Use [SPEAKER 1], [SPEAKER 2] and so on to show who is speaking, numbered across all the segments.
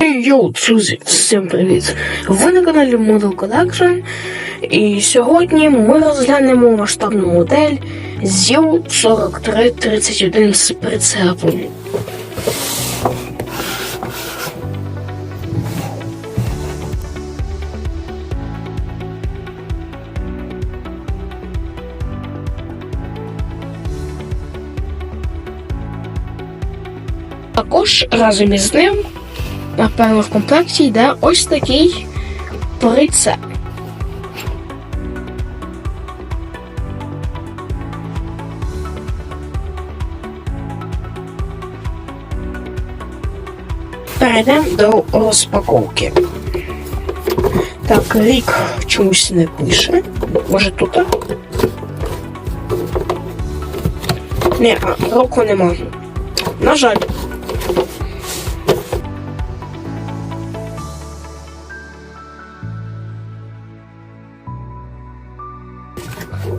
[SPEAKER 1] Йоу, друзі, всім привіт! Ви на каналі Model Collection і сьогодні ми розглянемо масштабну модель ZIL 4331 з прицепом. Також разом із ним напевно, в комплекті йде ось такий прицеп. Перейдемо до розпаковки. Так, рік чомусь не пише. Може тут? Ні, року нема. На жаль.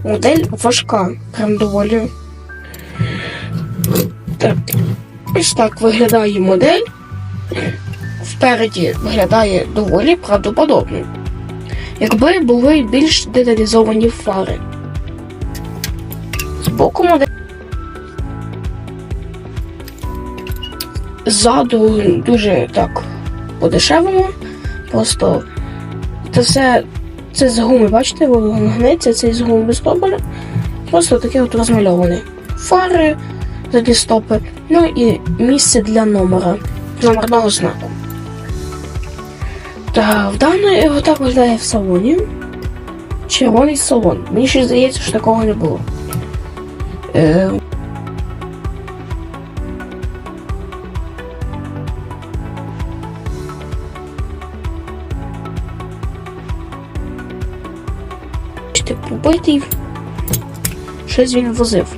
[SPEAKER 1] Модель важка, прям доволі. Так. Ось так виглядає модель. Впереді виглядає доволі правдоподобно. Якби були більш деталізовані фари. Збоку модель. Ззаду дуже так по-дешевому. Просто це все це з гуми, бачите, гнеться, це з гуми без тоболя. Просто таке от розмальоване. Фари, задні стопи, ну і місце для номера, номерного знаку. Та в даної його так виглядає в салоні. Червоний салон. Мені ще здається, що такого не було. Е, Бачите, побитий. Щось він возив.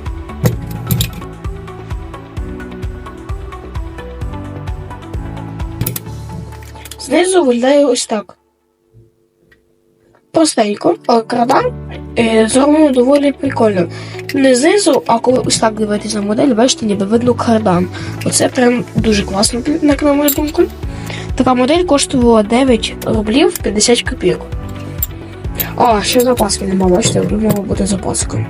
[SPEAKER 1] Знизу виглядає ось так. Простенько, але крадан е, зроблено доволі прикольно. Не знизу, а коли ось так дивитися на модель, бачите, ніби видно кардан. Оце прям дуже класно, як на мою думку. Така модель коштувала 9 рублів 50 копійок. А, ще запаски нема, бачите, мала бути запаска.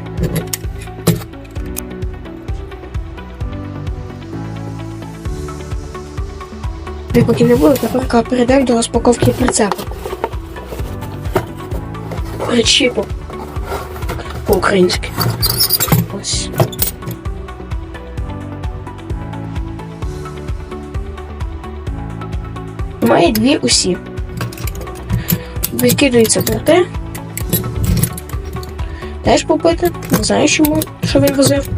[SPEAKER 1] Ви поки не буде, тепер перейдемо до розпаковки прицепу. Причіпу. По-українськи. Ось. Має дві усі. Викидується ТРТ. Теж попити. Не знаю чому, що він возив.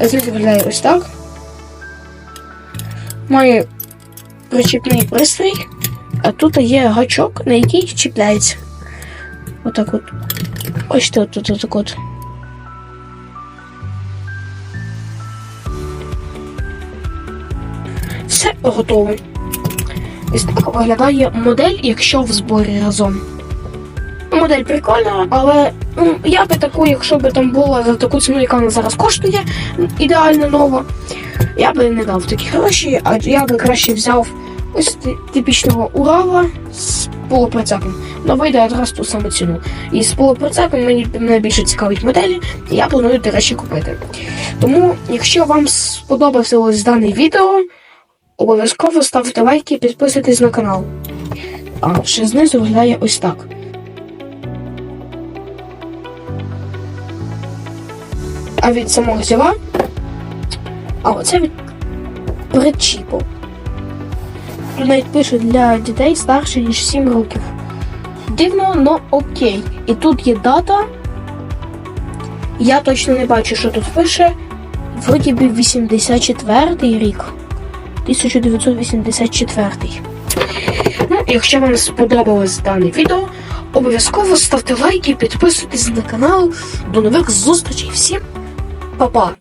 [SPEAKER 1] Звідки виглядає ось так. Має причіпний пристрій, а тут є гачок, на який чіпляється. Отак от. Ось тут, тут, тут, от. Все готово. Ось так виглядає модель, якщо в зборі разом. Модель прикольна, але ну, я би таку, якщо би там була за таку ціну, яка вона зараз коштує, ідеально нова, я би не дав такі гроші, а я би краще взяв ось типічного Урала з полуприцепом. Ну, вийде якраз ту саму ціну. І з полуприцепом мені найбільше цікавить моделі, і я планую, до речі, купити. Тому, якщо вам сподобався ось дане відео, обов'язково ставте лайки і підписуйтесь на канал. А ще знизу виглядає ось так. А від самого зіла. А оце від причіпу. Навіть пише для дітей старше, ніж 7 років. Дивно, но окей. І тут є дата. Я точно не бачу, що тут пише. Вроді би 84-й рік. 1984. Ну, якщо вам сподобалось дане відео, обов'язково ставте лайки, підписуйтесь на канал. До нових зустрічей. Всім па-па!